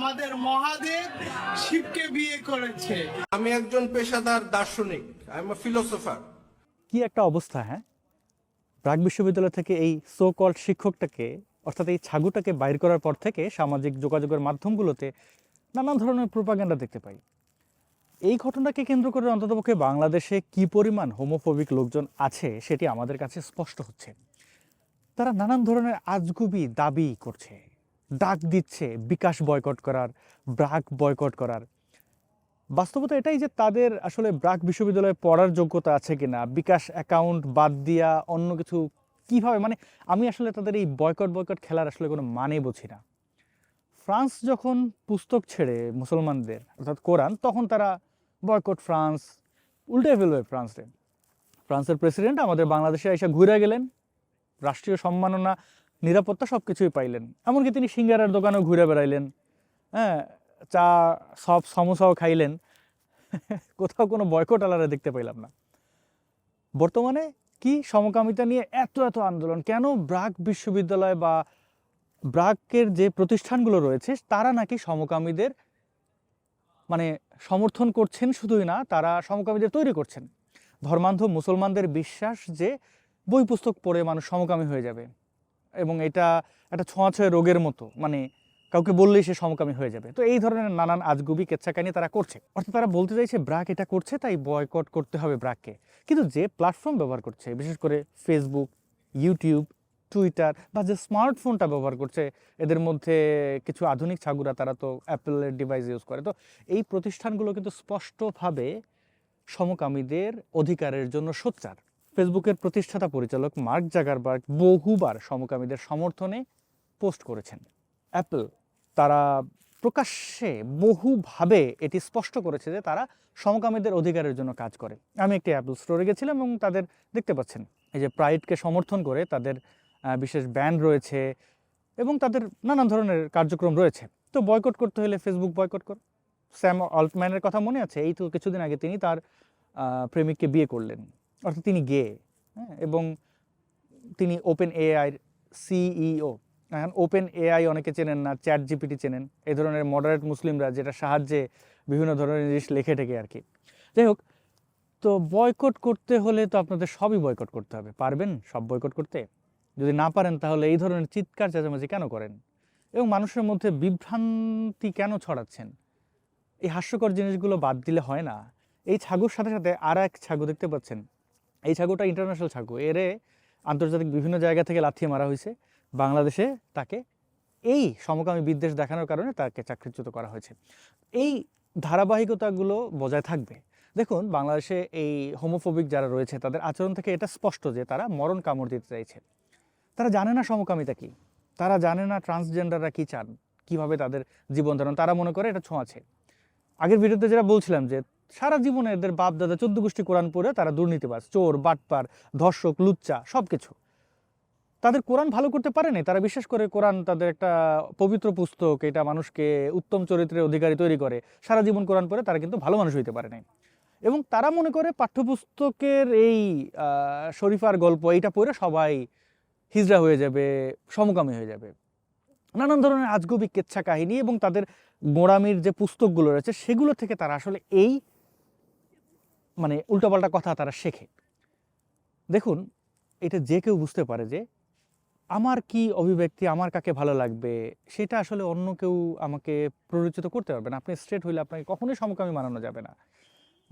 আমাদের মহাদেব শিবকে বিয়ে করেছে। আমি একজন পেশাদার দার্শনিক আই এম ফিলোসোফার কি একটা অবস্থা হ্যাঁ? প্রাক বিশ্ববিদ্যালয় থেকে এই সো কল্ড শিক্ষকটাকে অর্থাৎ এই ছাগুটাকে বাইর করার পর থেকে সামাজিক যোগাযোগের মাধ্যমগুলোতে নানান ধরনের প্রোপাগান্ডা দেখতে পাই। এই ঘটনাকে কেন্দ্র করে অন্ততপক্ষে বাংলাদেশে কি পরিমাণ হোমোফোবিক লোকজন আছে সেটি আমাদের কাছে স্পষ্ট হচ্ছে। তারা নানান ধরনের আজগুবি দাবি করছে। ডাক দিচ্ছে, বিকাশ বয়কট করার, ব্রাক বয়কট করার। বাস্তবতা এটাই যে তাদের আসলে ব্রাক বিশ্ববিদ্যালয়ে পড়ার যোগ্যতা আছে কিনা, বিকাশ অ্যাকাউন্ট বাদ দিয়া অন্য কিছু কীভাবে? মানে আমি আসলে তাদের এই বয়কট বয়কট খেলার আসলে কোনো মানে বুঝি না। ফ্রান্স যখন পুস্তক ছেড়ে মুসলমানদের, অর্থাৎ কোরআন, তখন তারা বয়কট ফ্রান্স, উল্টে ফেলবে ফ্রান্সে ফ্রান্সের প্রেসিডেন্ট আমাদের বাংলাদেশে এসে ঘুরে গেলেন। রাষ্ট্রীয় সম্মাননা নিরাপত্তা সব কিছুই পাইলেন। এমনকি তিনি সিঙ্গারার দোকানেও ঘুরে বেড়াইলেন। হ্যাঁ চা, সব সমোসাও খাইলেন। কোথাও কোনো বয়কট আলাদা দেখতে পাইলাম না। বর্তমানে কি সমকামিতা নিয়ে এত এত আন্দোলন? কেন ব্রাক বিশ্ববিদ্যালয় বা ব্রাকের যে প্রতিষ্ঠানগুলো রয়েছে, তারা নাকি সমকামীদের মানে সমর্থন করছেন শুধুই না, তারা সমকামীদের তৈরি করছেন। ধর্মান্ধ মুসলমানদের বিশ্বাস যে বই পুস্তক পড়ে মানুষ সমকামী হয়ে যাবে। এবং এটা একটা ছোঁয়াছয় রোগের মতো। মানে কাউকে বললেই সে সমকামী হয়ে যাবে। তো এই ধরনের নানান আজগুবি কেচ্ছাকানি তারা করছে। অর্থাৎ তারা বলতে চাইছে, ব্রাক এটা করছে, তাই বয়কট করতে হবে ব্রাককে। কিন্তু যে প্ল্যাটফর্ম ব্যবহার করছে, বিশেষ করে ফেসবুক ইউটিউব টুইটার বা যে স্মার্টফোনটা ব্যবহার করছে, এদের মধ্যে কিছু আধুনিক ছাগুরা তারা তো অ্যাপেলের ডিভাইস ইউজ করে। তো এই প্রতিষ্ঠানগুলো কিন্তু স্পষ্টভাবে সমকামীদের অধিকারের জন্য সোচ্চার। ফেসবুকের প্রতিষ্ঠাতা পরিচালক মার্ক জাগারবার্গ বহুবার সমকামীদের সমর্থনে পোস্ট করেছেন। অ্যাপল তারা প্রকাশ্যে বহুভাবে এটি স্পষ্ট করেছে যে তারা সমকামীদের অধিকারের জন্য কাজ করে। আমি একটি অ্যাপল স্টোরে গেছিলাম এবং তাদের দেখতে পাচ্ছেন, এই যে প্রাইডকে সমর্থন করে তাদের বিশেষ ব্যান্ড রয়েছে এবং তাদের নানান ধরনের কার্যক্রম রয়েছে। তো বয়কট করতে হলে ফেসবুক বয়কট কর। স্যাম অল্টম্যানের কথা মনে আছে, এই তো কিছুদিন আগে তিনি তার প্রেমিককে বিয়ে করলেন। অর্থাৎ তিনি গে হ্যাঁ এবং তিনি ওপেন এআইয়ের সিইও এখন ওপেন এআই অনেকে চেনেন না চ্যাট জিপিটি চেনেন এই ধরনের মডারেট মুসলিমরা যেটা সাহায্যে বিভিন্ন ধরনের জিনিস লেখে টেকে আর কি। যাই হোক, তো বয়কট করতে হলে তো আপনাদের সবই বয়কট করতে হবে। পারবেন সব বয়কট করতে? যদি না পারেন তাহলে এই ধরনের চিৎকার, চেঁচামেচি কেন করেন? এবং মানুষের মধ্যে বিভ্রান্তি কেন ছড়াচ্ছেন? এই হাস্যকর জিনিসগুলো বাদ দিলে হয় না। এই ছাগুর সাথে সাথে আর এক ছাগু দেখতে পাচ্ছেন। এই ছাগুটা ইন্টারন্যাশনাল ছাগু এরে আন্তর্জাতিক বিভিন্ন জায়গা থেকে লাথিয়ে মারা হয়েছে। বাংলাদেশে তাকে এই সমকামী বিদ্বেষ দেখানোর কারণে তাকে চাকরিচ্যুত করা হয়েছে। এই ধারাবাহিকতাগুলো বজায় থাকবে। দেখুন, বাংলাদেশে এই হোমোফোবিক যারা রয়েছে, তাদের আচরণ থেকে এটা স্পষ্ট যে তারা মরণ কামড় দিতে চাইছে। তারা জানে না সমকামিতা কি। তারা জানে না ট্রান্সজেন্ডাররা কি চান। কীভাবে তাদের জীবন ধারণ। তারা মনে করে এটা ছোঁয়াছে আগের ভিডিওতে যেটা বলছিলাম যে সারা জীবনে এদের বাপ দাদা চোদ্দ গোষ্ঠী কোরআন পড়ে তারা দুর্নীতিবাজ, চোর, বাটপার, ধর্ষক, লুচ্চা সব কিছু তাদের কোরআন ভালো করতে পারেনি তারা বিশ্বাস করে কোরআন তাদের একটা পবিত্র পুস্তক, এটা মানুষকে উত্তম চরিত্রের অধিকারী তৈরি করে। সারা জীবন কোরআন পড়ে তারা কিন্তু ভালো মানুষ হইতে পারে নাই। এবং তারা মনে করে পাঠ্যপুস্তকের এই শরীফার গল্প এইটা পড়ে সবাই হিজড়া হয়ে যাবে, সমকামী হয়ে যাবে। নানান ধরনের আজগুবি কেচ্ছা কাহিনী এবং তাদের গোড়ামির যে পুস্তকগুলো রয়েছে সেগুলো থেকে তারা আসলে এই মানে উল্টোপাল্টা কথা তারা শেখে। দেখুন, এটা যে কেউ বুঝতে পারে যে, আমার কি অভিব্যক্তি, আমার কাকে ভালো লাগবে? সেটা আসলে অন্য কেউ আমাকে প্ররোচিত করতে পারবে না। আপনি স্ট্রেট হইলে আপনাকে কখনোই সমকামী মানানো যাবে না।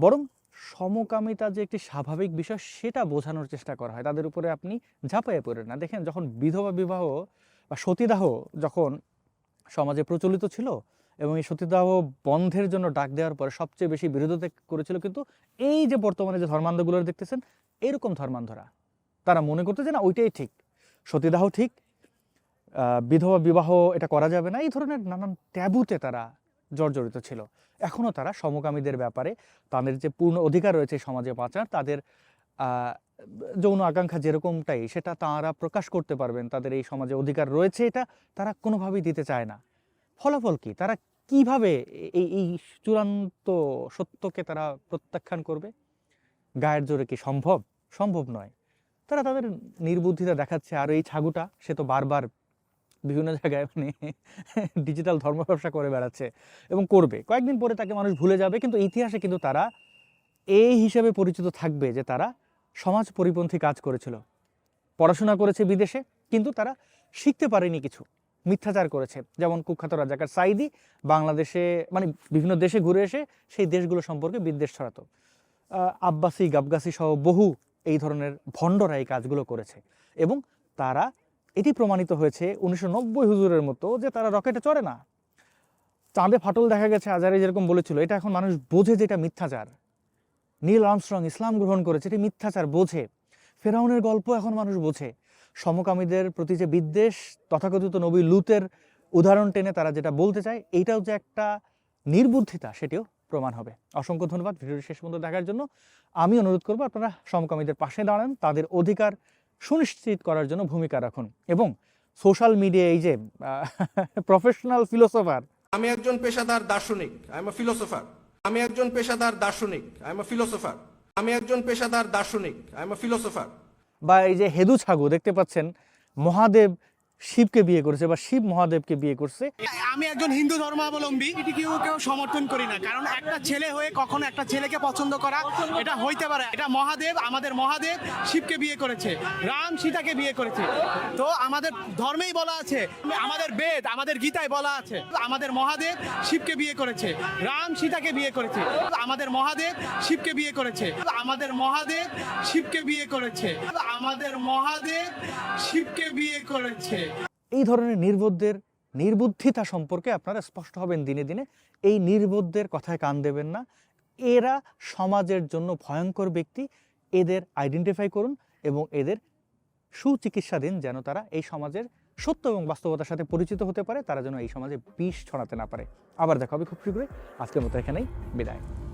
বরং সমকামিতা যে একটি স্বাভাবিক বিষয়, সেটা বোঝানোর চেষ্টা করা হয়। তাদের উপরে আপনি ঝাঁপাইয়ে পড়েন না। দেখেন, যখন বিধবা বিবাহ বা সতীদাহ যখন সমাজে প্রচলিত ছিল এবং এই সতীদাহ বন্ধের জন্য ডাক দেওয়ার পরে সবচেয়ে বেশি বিরোধিতা করেছিল কিন্তু এই যে বর্তমানে যে ধর্মান্ধগুলো দেখতেছেন, এরকম ধর্মান্ধরা, তারা মনে করতে যে না ওইটাই ঠিক, সতীদাহ ঠিক বিধবা বিবাহ এটা করা যাবে না, এই ধরনের নানান ট্যাবুতে তারা জর্জরিত ছিল। এখনও তারা সমকামীদের ব্যাপারে তাদের যে পূর্ণ অধিকার রয়েছে সমাজে বাঁচার, তাদের যৌন আকাঙ্ক্ষা যেরকমটাই, সেটা তারা প্রকাশ করতে পারবেন, তাদের এই সমাজে অধিকার রয়েছে এটা তারা কোনোভাবেই দিতে চায় না। ফলাফল কি? তারা কীভাবে এই এই চূড়ান্ত সত্যকে তারা প্রত্যাখ্যান করবে? গায়ের জোরে কি সম্ভব? সম্ভব নয়। তারা তাদের নির্বুদ্ধিতা দেখাচ্ছে আর এই ছাগুটা, সে তো বারবার বিভিন্ন জায়গায় মানে ডিজিটাল ধর্ম ব্যবসা করে বেড়াচ্ছে এবং করবে। কয়েকদিন পরে তাকে মানুষ ভুলে যাবে, কিন্তু ইতিহাসে কিন্তু তারা এই হিসেবে পরিচিত থাকবে যে তারা সমাজ পরিপন্থী কাজ করেছিল। পড়াশোনা করেছে বিদেশে, কিন্তু তারা শিখতে পারেনি কিছু। মিথ্যাচার করেছে। যেমন কুখ্যাত রাজাকার সাইদি বাংলাদেশে মানে বিভিন্ন দেশে ঘুরে এসে সেই দেশগুলো সম্পর্কে বিদ্বেষ ছড়াতো। আব্বাসি, গাবগাসি সহ বহু এই ধরনের ভণ্ডরা এই কাজগুলো করেছে এবং তারা এটি প্রমাণিত হয়েছে উনিশশো নব্বই হুজুরের মতো যে তারা রকেটে চড়ে না। চাঁদে ফাটল দেখা গেছে, আজারে যেরকম বলেছিল, এটা এখন মানুষ বোঝে যে এটা মিথ্যাচার। নীল আর্মস্ট্রং ইসলাম গ্রহণ করেছে, এটি মিথ্যাচার বোঝে। ফেরাউনের গল্প এখন মানুষ বোঝে। সমকামীদের প্রতি যে বিদ্বেষ, তথাকথিত নবী লুতের উদাহরণ টেনে তারা যেটা বলতে চায়, এইটাও যে একটা নির্বুদ্ধিতা, সেটিও প্রমাণ হবে। অসংখ্য ধন্যবাদ। ভিডিওটি শেষ পর্যন্ত দেখার জন্য আমি অনুরোধ করব, আপনারা সমকামীদের পাশে দাঁড়ান, তাদের অধিকার সুনিশ্চিত করার জন্য ভূমিকা রাখুন। এবং সোশ্যাল মিডিয়া এই যে প্রফেশনাল ফিলোসফার আমি একজন পেশাদার দার্শনিক আই এম ফিলোসোফার আমি একজন পেশাদার দার্শনিক আই এম ফিলোসোফার আমি একজন পেশাদার দার্শনিক আই এম ফিলোসোফার বা এই যে হেদু ছাগু দেখতে পাচ্ছেন মহাদেব শিবকে বিয়ে করেছে বা শিব মহাদেবকে বিয়ে করছে। আমি একজন হিন্দু ধর্মাবলম্বী এটি কেউ কেউ সমর্থন করি না, কারণ একটা ছেলে হয়ে কখনো একটা ছেলেকে পছন্দ করা, এটা হইতে পারে। এটা মহাদেব, আমাদের মহাদেব শিবকে বিয়ে করেছে, রাম সীতাকে বিয়ে করেছে। তো আমাদের ধর্মেই বলা আছে, আমাদের বেদ, আমাদের গীতায় বলা আছে, আমাদের মহাদেব শিবকে বিয়ে করেছে, রাম সীতাকে বিয়ে করেছে, আমাদের মহাদেব শিবকে বিয়ে করেছে, আমাদের মহাদেব শিবকে বিয়ে করেছে, আমাদের মহাদেব শিবকে বিয়ে করেছে। এই ধরনের নির্বোধদের নির্বুদ্ধিতা সম্পর্কে আপনারা স্পষ্ট হবেন দিনে দিনে। এই নির্বোধদের কথায় কান দেবেন না। এরা সমাজের জন্য ভয়ঙ্কর ব্যক্তি। এদের আইডেন্টিফাই করুন এবং এদের সুচিকিৎসা দিন যেন তারা এই সমাজের সত্য এবং বাস্তবতার সাথে পরিচিত হতে পারে। তারা যেন এই সমাজে বিষ ছড়াতে না পারে। আবার দেখা হবে খুব শীঘ্রই। আজকের মতো এখানেই বিদায়।